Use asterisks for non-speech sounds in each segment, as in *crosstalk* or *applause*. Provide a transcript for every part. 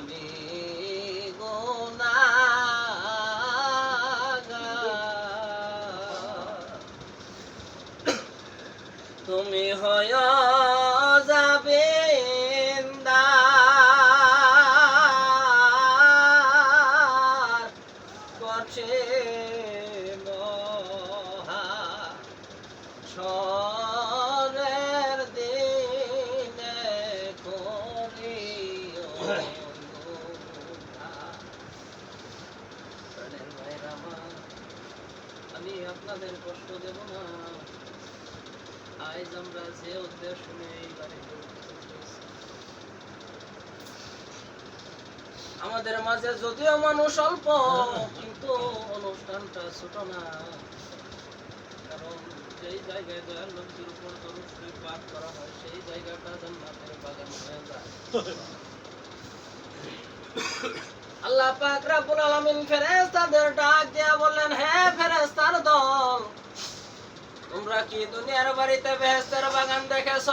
আমি আজ আমরা যে আমাদের মাঝে যদিও মানুষ অল্প কিন্তু অনুষ্ঠানটা ছোট না কারণ যেই জায়গায় দয়াল উপর দরুদ শরীফ পাঠ করা হয় সেই জায়গাটা জান্নাতের বাগান হয়ে যায় আল্লাহ পাক রব্বুল আলামিন ফেরেশতাদের ডাক দিয়া বললেন হে ফেরেশতার তোমরা দুনিয়ার বাড়িতে বেহেশতের বাগান দেখেছ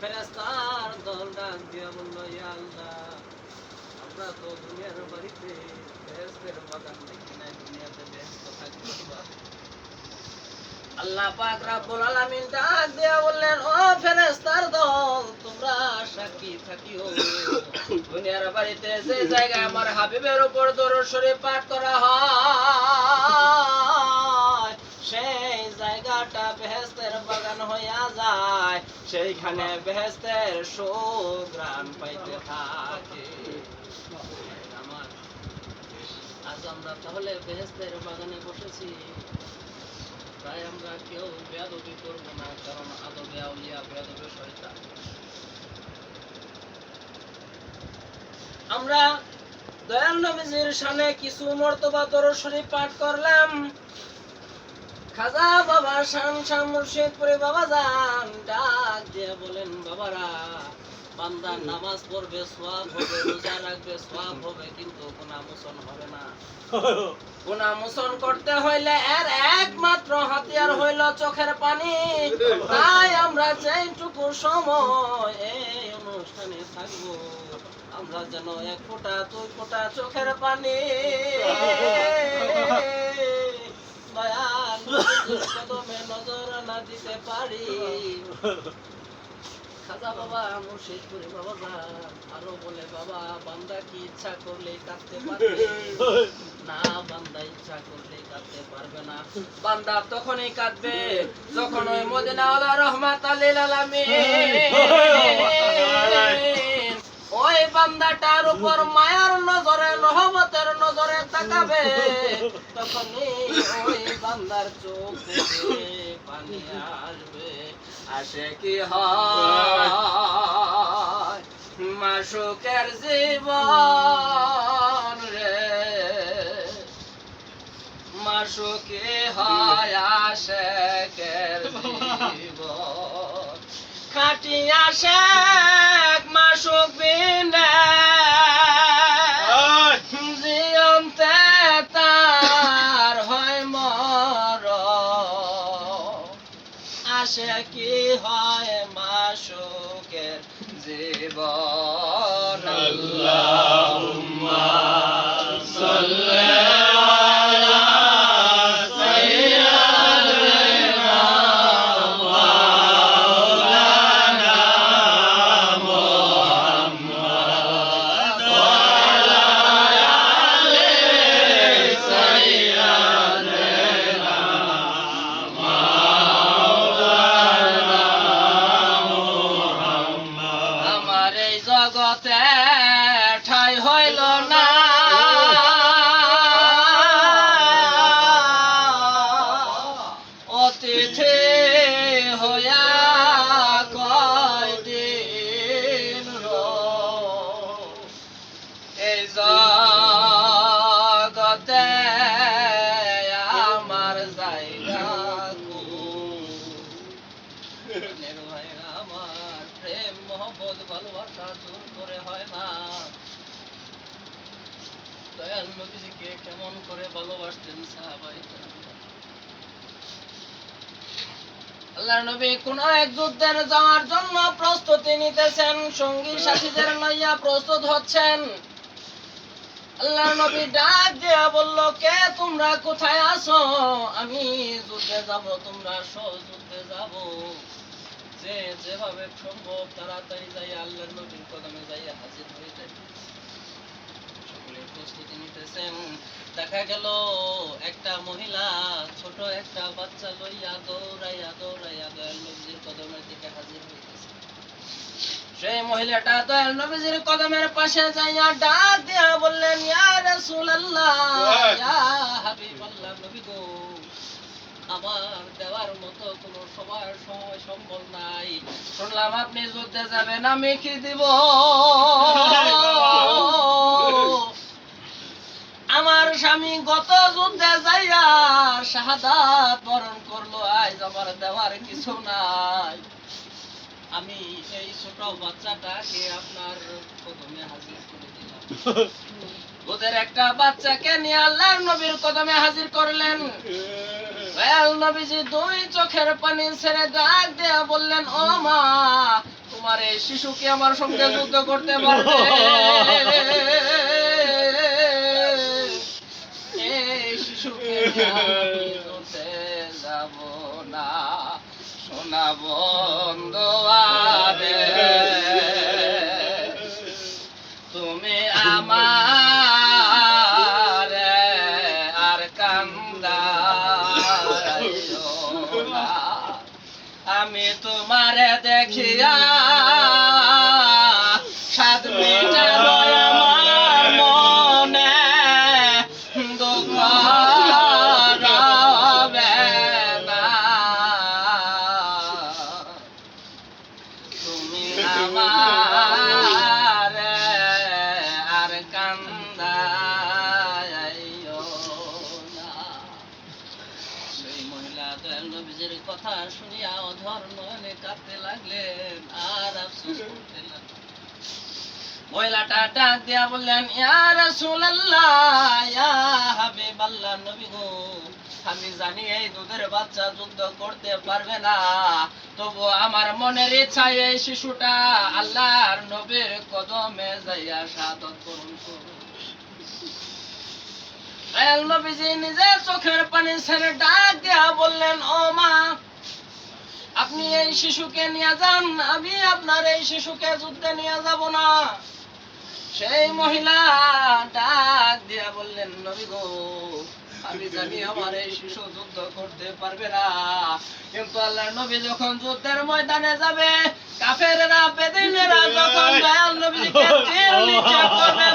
ফেরেশতার দল ডাক দিয়া বলল আল্লাহ, আমরা তো দুনিয়ার বাড়িতে বেহেশতের বাগান দেখি দুনিয়াতে বেহেশত থাকবে কীভাবে? আল্লাহ পাক রব্বুল আলামিন ডাক দিয়া বললেন, ও ফেরেশতার দল আমার জায়গাটা বেহেশতের বাগান হইয়া যায়। সেইখানে বেহেশতের সুগ্রাণ পাইতে থাকে। আজ আমরা তাহলে বেহেশতের বাগানে বসেছি। তাই আমরা কেউ বেয়াদবি করব না, কারণ আদবে আউলিয়া বেয়াদবে শয়তান আমরা দয়াল নবীজির সামনে কিছু মর্তবা দরুদ শরীফ পাঠ করলাম। খাজা বাবা শান শাহ মুর্শিদপুরে বাবা যান, ডাক দিয়ে বলেন, বাবারা, বান্দা নামাজ পড়বে সোয়াব হবে, রোজা রাখবে সোয়াব হবে, কিন্তু গুনাহ মোচন হবে না। গুনাহ মোচন করতে হইলে এর একমাত্র হাতিয়ার হইল চোখের পানি। তাই আমরা যেইটুকু সময় আমরা যেন এক ফোঁটা দুই ফোঁটা চোখের পানি নজর না দিতে পারি খাজা বাবা বাবা আরও বলে বাবা বান্দা কি ইচ্ছা করলে কাঁদতে পারবে না বান্দা ইচ্ছা করলে কাঁদতে পারবে না বান্দা তখনই কাঁদবে যখন ওই মদিনাওয়ালা রহমাত আলিল আলামিন ওই বান্দাটার উপর মায়ার নজরে রহমতের নজরে তাকাবে। তখনই ওই বান্দার চোখ পানি আসবে। আসে কি হয়? জীবন রে। মাসুকে হয় আশেকের জীবন। খাটিয়া শেখ মাসুক বিনে হয় মাসুকের জীবন। আল্লাহুম্মা মহব্বত ভালোবাসা জোর করে হয় না। দয়াল নবীজিকে কেমন করে ভালোবাসতেন সাহাবাই আল্লাহর নবী কোন এক যুদ্ধের যাওয়ার জন্য প্রস্তুতি নিতেছেন, সঙ্গী সাথীদের লইয়া প্রস্তুত হচ্ছেন। আল্লাহর নবী ডাক দিয়া বলল, কে তোমরা? কোথায় আছো? আমি যুদ্ধে যাব, তোমরা আসো যুদ্ধে যাব। যে যেভাবে সম্ভব তাড়াতাড়ি যাই আল্লাহর নবীর কদমে যাই হাজির হয়ে যায় সকলে প্রস্তুতি নিতেছেন। দেখা গেল একটা মহিলা ছোট একটা বাচ্চা লইয়া দৌড়াইয়া দৌড়াইয়া দয়াল নবীজির কদমের দিকে হাজির হইতেছে। সেই মহিলাটা দয়াল নবীজির কদমের পাশে যাইয়া ডাক দিয়া বললেন ইয়া রাসূলুল্লাহ ইয়া হাবিবাল্লাহ নবী গো আমার দেওয়ার মতো কোনো সবার সময় সম্বল নাই। শুনলাম আপনি যুদ্ধে যাবেন আমি কি দিব? আমার স্বামী গত যুদ্ধে যাইয়া শাহাদাত বরণ করল আজ আমার দেওয়ার কিছু নাই। আমি এই ছোট বাচ্চাটাকে আপনার কদমে হাজির করে দিলাম। *laughs* ওদের একটা বাচ্চাকে নিয়ে আল্লাহর নবীর কদমে হাজির করলেন। দয়াল নবীজি দুই চোখের পানি ছেড়ে ডাক দেয়া বললেন, ও মা, তোমার এই শিশুকে আমার সঙ্গে যুদ্ধ করতে পারবে? এই যাব না, সোনা বন্ধু তোমারে মহিলাটা ডাক দিয়া বললেন নবী গো, আমি জানি এই দুধের বাচ্চা যুদ্ধ করতে পারবে না। তবু আমার মনের ইচ্ছা এই শিশুটা আল্লাহর নবীর কদমে যাইয়া সাদত করুন নবীজি চোখের পানি ছেড়ে ডাক দিয়া বললেন, ও মা, আপনি এই শিশুকে নিয়ে যান, আমি আপনার এই শিশুকে যুদ্ধে নিয়ে যাব না। সেই মহিলা ডাক দিয়া বললেন, নবী গো, আমি জানি আমার এই শিশু যুদ্ধ করতে পারবে না। কিন্তু আল্লাহর নবী যখন যুদ্ধের ময়দানে যাবে, কাফেরেরা, বেদিনেরা যখন দয়াল তীর নিক্ষেপ করবে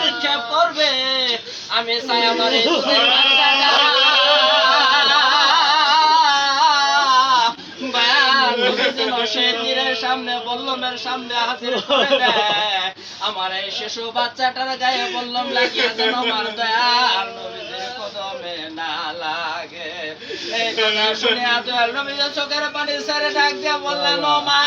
নিক্ষেপ করবে, আমি চাই আমার এই নবী সেই তীরের সামনে, বল্লমের সামনে হাজির করে দেয়। আমার এই শিশু বাচ্চাটার গায়ে বললাম, লাগিয়ে যেন আমার দয়াল কদমে না লাগে। শুনে দয়াল নবীজির চোখের পানি ছেড়ে ডাক দিয়ে বললেন মা,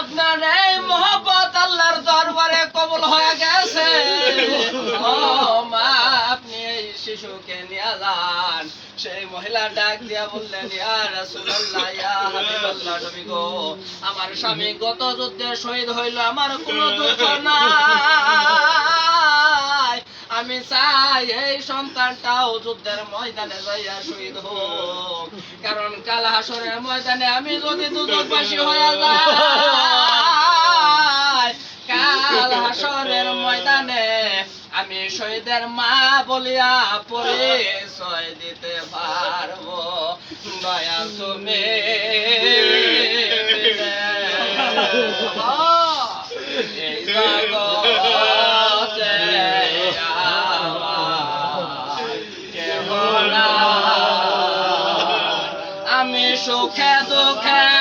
আপনার এই মোহব্বত আল্লাহর দরবারে কবুল হয়ে গেছে। শিশুকে নিয়ে সেই মহিলা ডাক দিয়া বললেন আমার স্বামী গত যুদ্ধে শহীদ হইল, আমার কোনো দুঃখ নাই। আমি চাই এই সন্তানটাও যুদ্ধের ময়দানে যাইয়া শহীদ হোক। কারণ কাল হাসরের ময়দানে আমি যদি দুধবাসী হয়ে যাই আমি মা বলিয়া পরিচয় দিতে পারব দয়া তুমি। আমি সুখে দুঃখে